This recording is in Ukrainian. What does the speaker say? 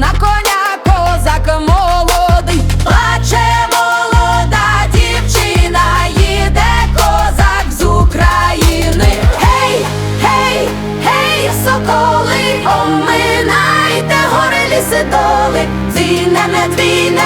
на коня козак молодий, плаче молода дівчина, їде козак з України. Гей, гей, гей, соколи, оминайте гори ліси доли, Двійне, не, двійне,